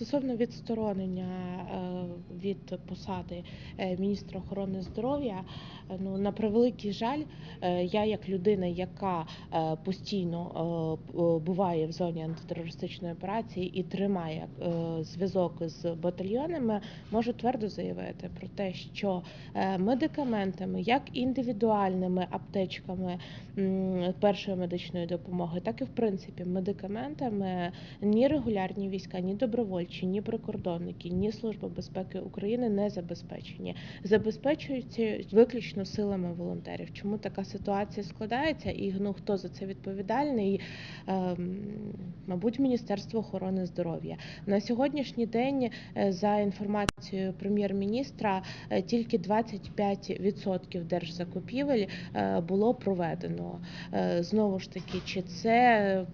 Стосовно відсторонення е, від посади е, міністра охорони здоров'я, е, ну на превеликий жаль, я як людина, яка постійно буває в зоні антитерористичної операції і тримає зв'язок з батальйонами, можу твердо заявити про те, що медикаментами, як індивідуальними аптечками першої медичної допомоги, так і в принципі медикаментами ні регулярні війська, ні добровольчі, ні прикордонники, ні Служба безпеки України не забезпечені. Забезпечуються виключно силами волонтерів. Чому така ситуація складається? І ну хто за це відповідальний? Ем, мабуть, Міністерство охорони здоров'я на сьогоднішній день, е, за інформацією прем'єр-міністра, е, тільки 25% держзакупівель е, було проведено. Е, Знову ж таки, чи це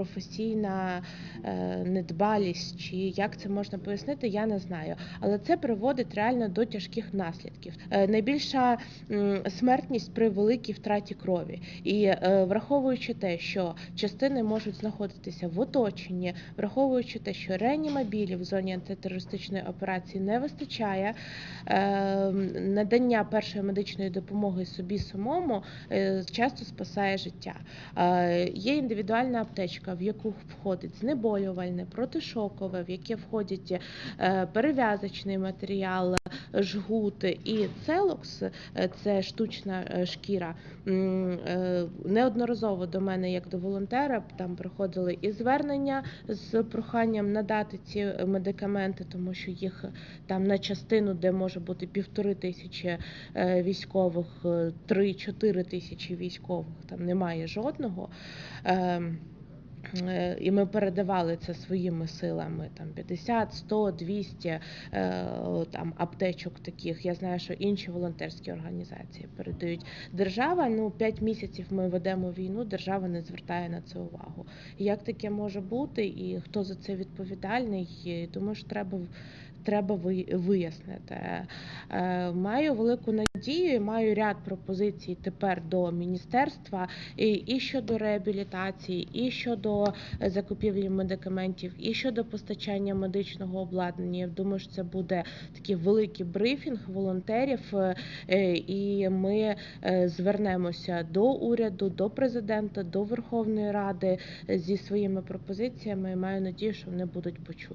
професійна е, недбалість, чи як це можна пояснити, я не знаю. Але це приводить реально до тяжких наслідків. Е, Найбільша смертність при великій втраті крові. І е, враховуючи те, що частини можуть знаходитися в оточенні, враховуючи те, що реанімобілів в зоні антитерористичної операції не вистачає, надання першої медичної допомоги собі самому часто спасає життя. Є індивідуальна аптечка, в яку входить знеболювальне, протишокове, в яке входять е, перев'язочний матеріал, жгут і целокс, е, це штучна е, шкіра. Неодноразово до мене, як до волонтера, там приходили і звернення з проханням надати ці медикаменти, тому що їх там на частину, де може бути півтори тисячі військових, три-чотири тисячі військових, там немає жодного. Е, І ми передавали це своїми силами, там 50, 100, 200 е, там аптечок таких. Я знаю, що інші волонтерські організації передають. Держава, ну 5 місяців ми ведемо війну, держава не звертає на це увагу. Як таке може бути, і хто за це відповідальний? Думаю, що треба треба ви- вияснити. Е, Маю велику надію, маю ряд пропозицій тепер до міністерства і, і щодо реабілітації, і щодо закупівлі медикаментів, і щодо постачання медичного обладнання. Я думаю, що це буде такий великий брифінг волонтерів, е, і ми е, звернемося до уряду, до президента, до Верховної Ради зі своїми пропозиціями. Маю надію, що вони будуть почуті.